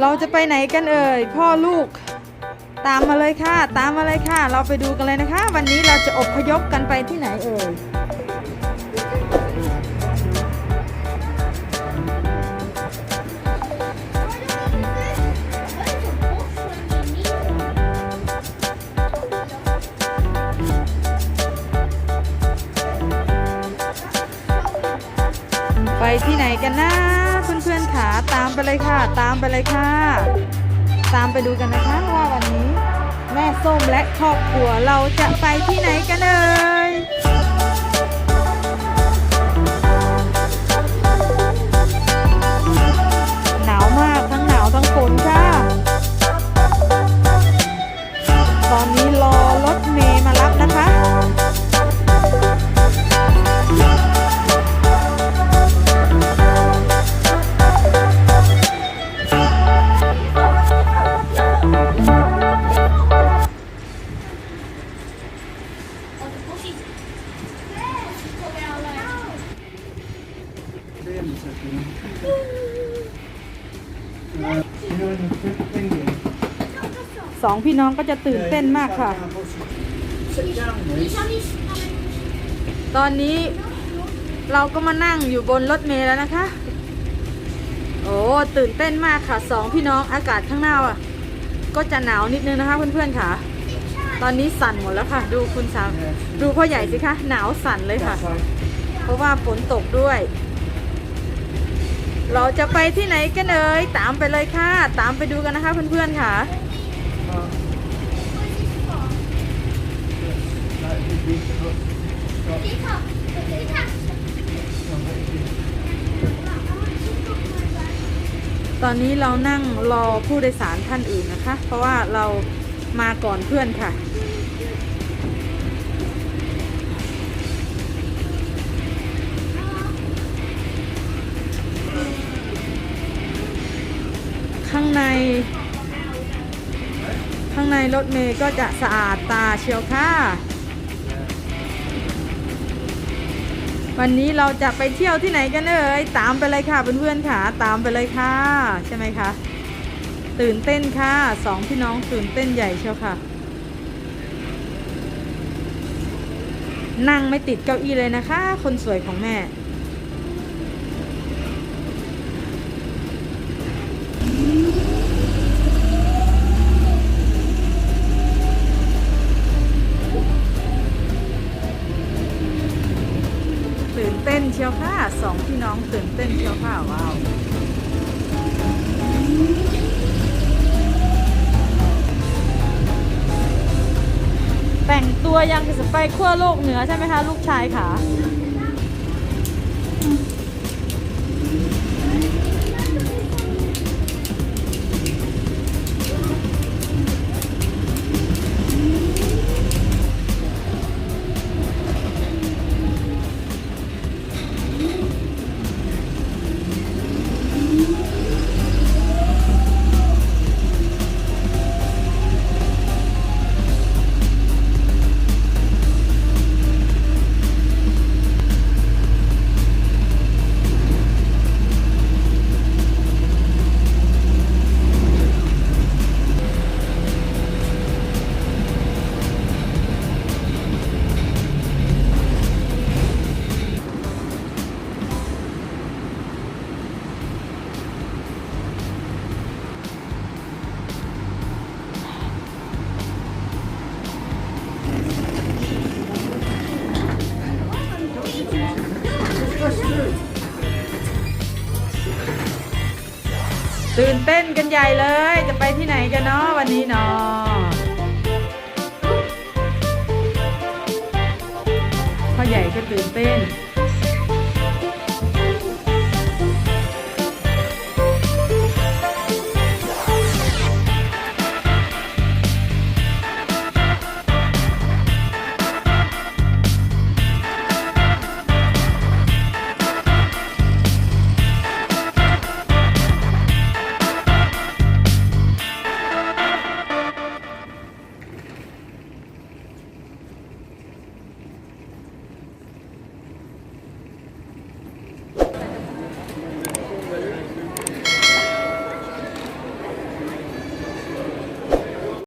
เราจะไปไหนกันเอ่ยพ่อลูก ตามมาเลยค่ะ ตามมาเลยค่ะ เราไปดูกันเลยนะคะ วันนี้เราจะอบพยพกันไปที่ไหนเอ่ย ไปที่ไหนกันนะเพื่อนๆขาตามไปเลยค่ะ ตามไปเลยค่ะ ตามไปดูกันนะคะว่าวันนี้ แม่ส้มและครอบครัวเราจะไปที่ไหนกันเอ่ย สองพี่น้องก็จะตื่นเต้นมากค่ะ ตอนนี้เราก็มานั่งอยู่บนรถเมล์แล้วนะคะ โอ้ตื่นเต้นมากค่ะสองพี่น้องอากาศข้างหน้าอะ ก็จะหนาวนิดนึงนะคะเพื่อนๆค่ะ ตอนนี้สั่นหมดแล้วค่ะ ดูคุณสาวดูพ่อใหญ่สิคะหนาวสั่นเลยค่ะ เพราะว่าฝนตกด้วย เราจะไปที่ไหนกันเอ่ยตามไปเลยค่ะ ตามไปดูกันนะคะเพื่อนๆค่ะตอนนี้เรานั่งรอผู้โดยสารท่านอื่นนะคะ เพราะว่าเรามาก่อนเพื่อนค่ะ ข้างในรถเมย์ก็จะสะอาดตาเชียวค่ะ วันนี้เราจะไปเที่ยวที่ไหนกันเอ่ยตามไปเลยค่ะเพื่อนๆค่ะตามไปเลยค่ะ ใช่ไหมคะตื่นเต้นค่ะสองพี่น้องตื่นเต้นใหญ่เชียวค่ะ นั่งไม่ติดเก้าอี้เลยนะคะ คนสวยของแม่ ชียวค่ะสองพี่น้องตื่นเต้นเชียวค่ะว้าวแต่งตัวยังจะไปขั้วโลกเหนือใช่ไหมคะ ลูกชายค่ะ ตื่นเต้นกันใหญ่เลย จะไปที่ไหนกันเนาะวันนี้เนาะพ่อใหญ่ก็ตื่นเต้น